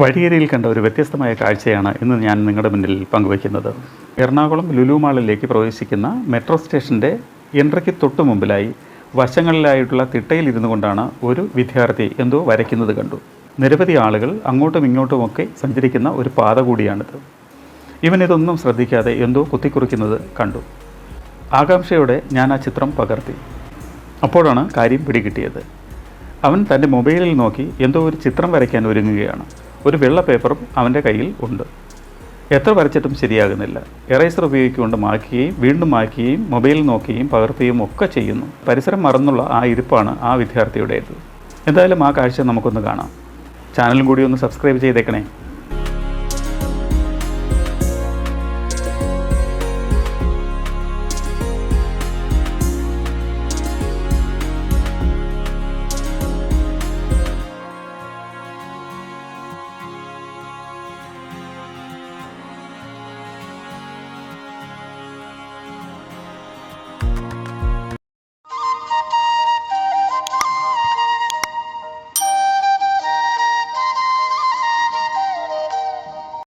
വഴിയരിയിൽ കണ്ട ഒരു വ്യത്യസ്തമായ കാഴ്ചയാണ് ഇന്ന് ഞാൻ നിങ്ങളുടെ മുന്നിൽ പങ്കുവയ്ക്കുന്നത്. എറണാകുളം ലുലു മാളിലേക്ക് പ്രവേശിക്കുന്ന മെട്രോ സ്റ്റേഷന്റെ എൻട്രിക്ക് തൊട്ടു മുമ്പിലായി വശങ്ങളിലായിട്ടുള്ള തിട്ടയിൽ ഇരുന്നു കൊണ്ടാണ് ഒരു വിദ്യാർത്ഥി എന്തോ വരയ്ക്കുന്നത് കണ്ടു. നിരവധി ആളുകൾ അങ്ങോട്ടും ഇങ്ങോട്ടുമൊക്കെ സഞ്ചരിക്കുന്ന ഒരു പാത കൂടിയാണിത്. ഇവൻ ഇതൊന്നും ശ്രദ്ധിക്കാതെ എന്തോ കുത്തിക്കുറിക്കുന്നത് കണ്ടു. ആകാംക്ഷയോടെ ഞാൻ ആ ചിത്രം പകർത്തി. അപ്പോഴാണ് കാര്യം പിടികിട്ടിയത്. അവൻ തന്റെ മൊബൈലിൽ നോക്കി എന്തോ ഒരു ചിത്രം വരയ്ക്കാൻ ഒരുങ്ങുകയാണ്. ഒരു വെള്ള പേപ്പറും അവന്റെ കയ്യിൽ ഉണ്ട്. എത്ര വരച്ചിട്ടും ശരിയാകുന്നില്ല. എറൈസർ ഉപയോഗിച്ചുകൊണ്ട് മായ്ക്കുകയും വീണ്ടും മായ്ക്കുകയും മൊബൈൽ നോക്കുകയും പകർത്തുകയും ഒക്കെ ചെയ്യുന്നു. പരിസരം മറന്നുള്ള ആ ഇരിപ്പാണ് ആ വിദ്യാർത്ഥിയുടേത്. എന്തായാലും ആ കാഴ്ച നമുക്കൊന്ന് കാണാം. ചാനലും കൂടി ഒന്ന് സബ്സ്ക്രൈബ് ചെയ്തേക്കണേ.